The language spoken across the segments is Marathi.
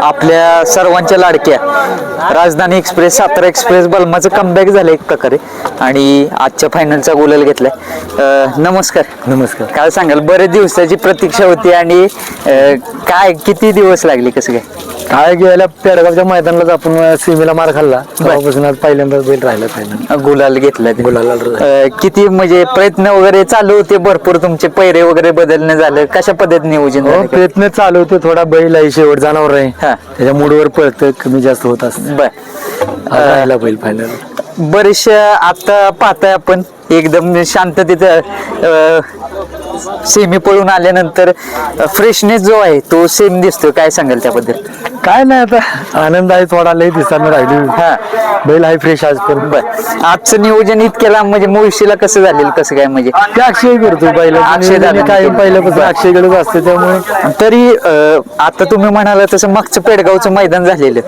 आपल्या सर्वांच्या लाडक्या. राजधानी एक्सप्रेस सातारा एक्सप्रेस बलमाचं कमबॅक झालं एक प्रकारे. आणि आजच्या फायनलचा गोलल घेतलाय. अं, नमस्कार. नमस्कार. काय सांगाल? बरेच दिवसाची प्रतीक्षा होती आणि अं, काय किती दिवस लागले कसं काय? काय गेल्या पेडगावच्या मैदानालाच आपण सीमेला मार खाल्ला. तेव्हापासून आज पहिल्यांदाच बैल राहिला फायनल गुलाल घेतला ते. गुलाल अं, किती म्हणजे प्रयत्न वगैरे चालू होते भरपूर तुमचे? पैरे वगैरे बदलणं झालं. कशा पद्धतीने नियोजन हो झालं? प्रयत्न चालू होते. थोडा बैल आहे शेवट जनावर आहे. हा. त्याच्या मूडवर पळतं कमी जास्त होत असत. बर. राहिला बैल फायनल बरेचशा आता पाहताय आपण. एकदम शांततेत सेमी पळून आल्यानंतर फ्रेशनेस जो आहे तो सेम दिसतो काय सांगाल त्याबद्दल? काय नाही आता. आनंद आहे थोडा लई दिसांना राहिली. हा. बैल आहे फ्रेश आज पण बर. आजचं नियोजन इतक्या लांब म्हणजे मुळशीला कसं झालेलं कसं काय म्हणजे? ते अक्षय करतो बैल. अक्षय दादा. काय पहिल्यापासून अक्षयकडेच असते त्यामुळे. तरी अं, आता तुम्ही म्हणाला तसं मागचं पेडगावचं मैदान झालेलं.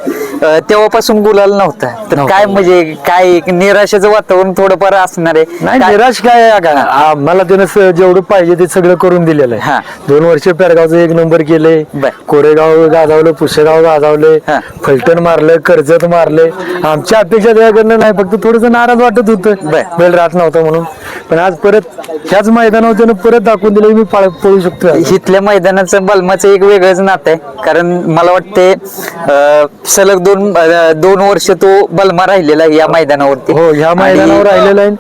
अं, तेव्हापासून गुलाल नव्हता तर. काय म्हणजे काय एक निराशेचं वातावरण थोडंफार असणार आहे नाही काय- निराश काय आहे का आम्हाला त्यानं स- जेवढं पाहिजे ते सगळं करून दिलेलं हा. आहे दोन वर्ष पेडगावचं एक नंबर केले बर. कोरेगाव गाजावलं पुशेगाव गाजावले हा. फलटण मारलं कर्जत मारले आमच्या अपेक्षा त्याकडनं नाही फक्त थोडस नाराज वाटत होतं बर. बैल राहत नव्हता म्हणून पण आज परत ह्याच मैदानावर त्यानं परत दाखवून दिलं की मी पाळ- पळू शकतो आज. इथल्या मैदानाचं बलमाचं एक वेगळंच नातं आहे कारण मला वाटते अं, सलग दोन अं, दोन वर्ष तो बलमा राहिलेला आहे या मैदानावरती. हो ह्या मैदानावर राहिलेलं आहे.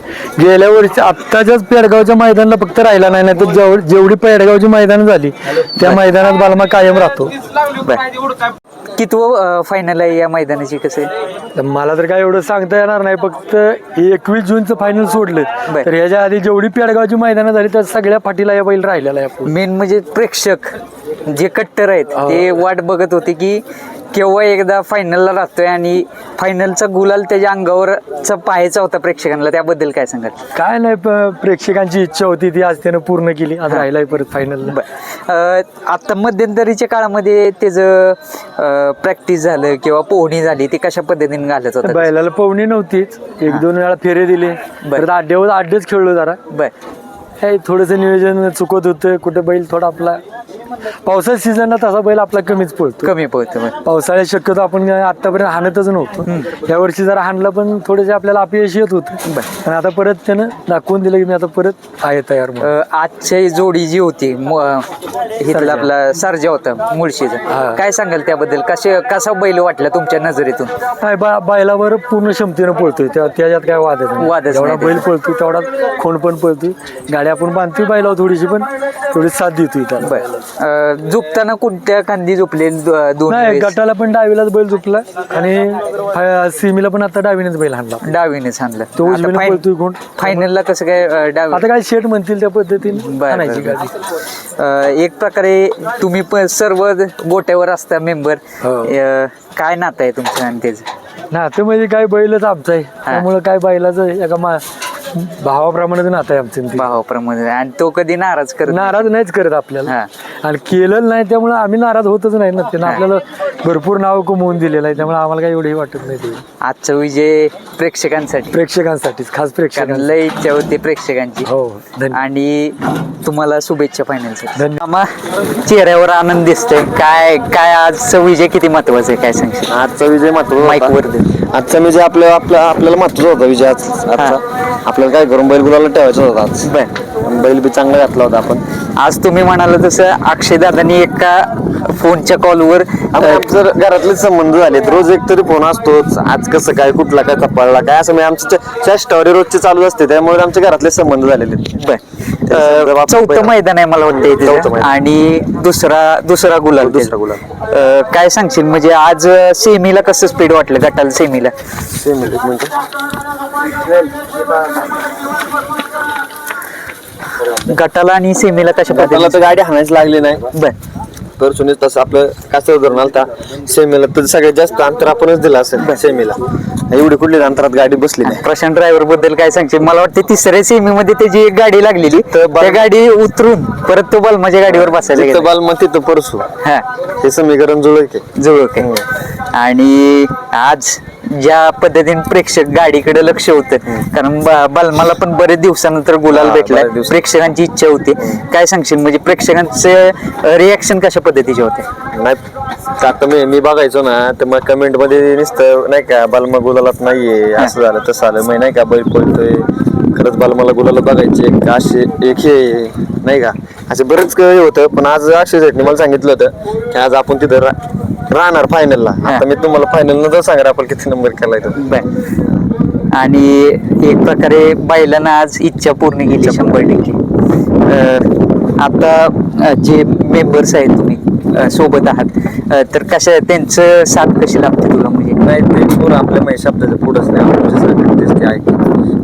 गेल्या वर्षी आत्ताच्याच पेडगावच्या मैदानाला फक्त राहिला नाही नाही तर जेव- जेवढी पेडगावची मैदान झाली त्या मैदानात बालमा कायम राहतो. कितवं फायनल आहे या मैदानाची कसं? मला तर काय एवढं सांगता येणार नाही फक्त एकवीस जूनचं फायनल सोडलं. तर ह्याच्या आधी जेवढी पेडगावची मैदानं झाली त्या सगळ्या फाटीला या बैल राहिलेला आहे. मेन म्हणजे प्रेक्षक. जे कट्टर आहेत ते वाट बघत होते की केव्हा एकदा फायनलला राहतोय आणि फायनलचा गुलाल त्याच्या अंगावरचा पाहायचा होता प्रेक्षकांना. त्याबद्दल काय सांगाल? काय नाही प- प्रेक्षकांची इच्छा होती ती आज त्यानं पूर्ण केली. आज राहिलाय परत फायनल अं, आता मध्यंतरीच्या काळामध्ये त्याचं प्रॅक्टिस झालं किंवा पोहणी झाली ती कशा पद्धतीने घालत होता? बैलाला पवनी नव्हतीच. एक दोन वेळा फेरे दिले. बर. परत आड्यावर आड्डेच खेळलो जरा. बर. काय थोडंसं नियोजन चुकत होतं. कुठं बैल थोडा आपला पावसाच्या सीझनला तसा बैल आपला कमीच पळतो कमी पोहतो बर. पावसाळ्यात शक्यतो आपण आतापर्यंत हाणतच नव्हतो. या वर्षी जरा हाणलं पण थोडेसे आपल्याला अपयश येत होतं. पण आता परत त्यानं दाखवून दिलं की मी आता परत आहे तयार म्हणून. अं, आजची जोडी जी होती इथला आपला सर्जा होता मुळशीचा. हा. काय सांगाल त्याबद्दल? कसे कसा बैल वाटला तुमच्या नजरेतून? बा बैलावर पूर्ण क्षमतेनं पळतोय. त्या- त्याच्यात काय वादच नाही. वादच जेवढा. बैल पळतोय तेवढा खोंड पण पळतोय. गाडी आपण बांधतोय बैलावर थोडीशी पण थोडी साथ देतोय त्याला. अं, झोपताना कोणत्या खांदी झोपले दो- दोन नाही वेळेस? गटाला पण डावीलाच बैल झुपला आणि सीमीला पण आता डावीनेच बैल हाणला. डावीनेच आणलं तो उजवीने पळतोय कोण? फायनलला कसं काय अं, डावी आता काय शेट म्हणतील त्या पद्धतीने बर, आणायची बर, गाडी. अं, एक प्रकारे तुम्ही पण सर्व गोट्यावर असता मेंबर. हो. काय नातं आहे तुमचं आणि त्याचं? ना ते म्हणजे काय बैलच आमचं आहे. त्यामुळे काय बैलाचं एका मा भावाप्रमाणे नातं आहे आमचं आणि ते. भावाप्रमाणे आणि तो कधी नाराज करत. नाराज नाहीच करत आपल्याला. हा. आणि केलं नाही त्यामुळे आम्ही नाराज होतच नाही ना. त्यानं आपल्याला भरपूर नाव कमवून दिलेलं आहे. त्यामुळे आम्हाला काही एवढंही वाटत नाही ते. आजचा विजय प्रेक्षकांसाठी. प्रेक्षकांसाठीच खास कारण प्रेक्षकांना लय इच्छा होती प्रेक्षकांची. हो धन्यवाद आणि तुम्हाला शुभेच्छा फायनलसाठी धन्यवाद. मामा चेहऱ्यावर आनंद दिसतोय. काय काय आजचा विजय किती महत्त्वाचा आहे? काय सांगशील? आजचा विजय महत्त्वाचा माईक होता. वर दे. आजचा विजय आपल्या आपल्या आपल्याला महत्त्वाचा होता विजय आज- आजचा. आपल्याला काय करून बैल गुलाला ठेवायचा होता आज. बर. बैल बी चांगला घातला होता आपण. आज तुम्ही म्हणाला तसं अक्षय दादानी एका फोनच्या कॉलवर जर घरातले संबंध झालेत रोज एक तरी फोन असतोच. आज कसं काय कुठला काय कपाळला काय असं म्हणजे आमच्या स्टोरी रोजचे चालू असते त्यामुळे आमच्या घरातले संबंध झालेले चौथं मैदान आहे मला वाटतं. आणि दुसरा दुसरा गुलाल दुसरा गुलाल. काय सांगशील? म्हणजे आज सेमीला कसं स्पीड वाटलं गटाला सेमीला? सेम एक मिनिट. गटाला आणि सेमीला कशा त्याला पद्धतीने तर गाडी हाणायची लागली नाही. बर. तर सुनील तसं आपलं कासर धरून आलता सेमीला तर सगळ्यात जास्त अंतर आपणच दिलं असेल सेमीला. एवढी कुठली अंतरात गाडी बसली नाही. प्रशांत ड्रायव्हरबद्दल काय सांगशील? मला वाटतं तिसऱ्या सेमी मध्ये त्याची एक गाडी लागलेली. त्या गाडी उतरून परत तो बलमाच्या गाडीवर बसायला तिथं गेला. बाल मग तिथं परसू. हा. हे समीकरण जुळक आहे आहे आणि आज ज्या पद्धतीने प्रेक्षक गाडीकडे लक्ष होतं. कारण बलमाला पण बरेच दिवसानंतर गुलाल भेटला. प्रेक्षकांची इच्छा होती. काय सांगशील? म्हणजे प्रेक्षकांचे रिॲक्शन कशा पद्धतीचे होते? नाही तर आता मी मी बघायचो ना तर मग कमेंटमध्ये नुसतं नाही का बालमा गुलालात नाहीये असं झालं तसं झालं. मग नाही का बैल पळतोय. खरंच बालमाला गुलाला बघायचे असे एक हे नाही का. असे बरेच हे होतं पण आज अक्षय मला सांगितलं होतं की आज आपण तिथं राहणार फायनलला आता मी तुम्हाला फायनल नंतर सांगणार आपण किती नंबर केलाय तो. बर. आणि एक प्रकारे बैलांना आज इच्छा पूर्ण केली शंभर टक्के. अं, आता अं, जे मेंबर्स आहेत तुम्ही अं, सोबत आहात अं, तर कशा त्यांचं साथ कशी लागते तुला म्हणजे? नाही ते पूर्ण आपल्या महिषा आपल्याचं पुढंच नाही आपण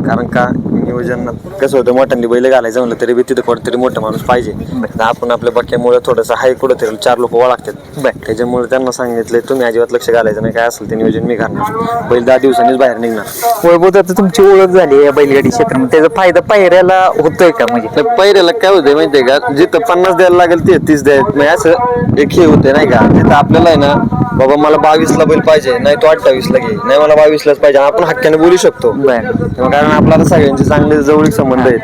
कारण का? नियोजन कसं होतं मोठ्यांनी बैल घालायचं म्हणलं तरी बी तिथं कोणतरी मोठं माणूस पाहिजे. तर आपण आपल्या बक्यामुळे थोडंसं हाय कुठं तरी चार लोक ओळखतात त्याच्यामुळे त्यांना सांगितलंय तुम्ही अजिबात लक्ष घालायचं नाही काय असेल ते नियोजन मी घालणार बैल दहा दिवसांनीच बाहेर निघणार. वैभव आता तुमची ओळख झाली या बैलगाडी क्षेत्रामध्ये. त्याचा फायदा पायऱ्याला होतोय का म्हणजे? तर पहिल्याला काय होतंय माहितीये का? जिथं पन्नास द्यायला लागेल ते तीस द्यायला म्हणजे असं एक हे होते नाही का? तिथं आपल्याला आहे ना बाबा मला बावीस ला बैल पाहिजे. नाही तो अठ्ठावीस ला घे. नाही मला बावीस लाच पाहिजे. आपण हक्काने बोलू शकतो. बरं. तेव्हा कारण आपल्याला सगळ्यांचे चांगले जवळीक संबंध आहेत.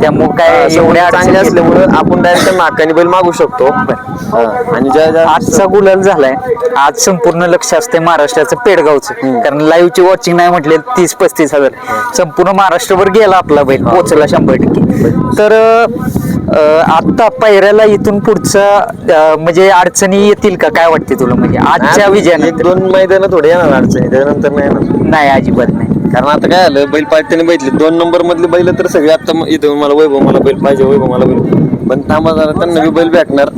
त्यामुळे काय एवढे एवढ्या चांगले अडचणी असल्यामुळे आपण डायरेक्ट हक्काने बैल मागू शकतो. हा. आणि ज्या ज्या आजचा गुलाल झालाय. आज संपूर्ण लक्ष असते महाराष्ट्राचं पेडगावचं. कारण लाईव्हची वॉचिंग नाही म्हटले तीस पस्तीस हजार. संपूर्ण महाराष्ट्रभर गेला आपला बैल. पोहोचला शंभर टक्के. तर अं, आता पायऱ्याला इथून पुढचा म्हणजे अडचणी येतील का? काय वाटते तुला? म्हणजे आजच्या विजयाने एक दोन मैदान थोडे येणार अडचणी. त्याच्यानंतर नाही येणार. नाही अजिबात नाही. कारण आता काय आलं बैल पाळत्याने बैठले दोन नंबर मधले बैल तर सगळे आता इथं मला वैभव मला बैल पाहिजे वैभव मला बैल. पण थांबा जरा त्यांना बैल भेटणार.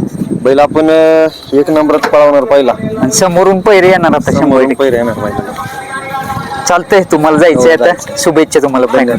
बैल आपण एक नंबरात पळवणार पहिला. आणि समोरून पैरे येणार आता शंभर टक्के. पहिला येणार पाहिजे चालतंय तुम्हाला जायचंय हो, आता. शुभेच्छा तुम्हाला फायनल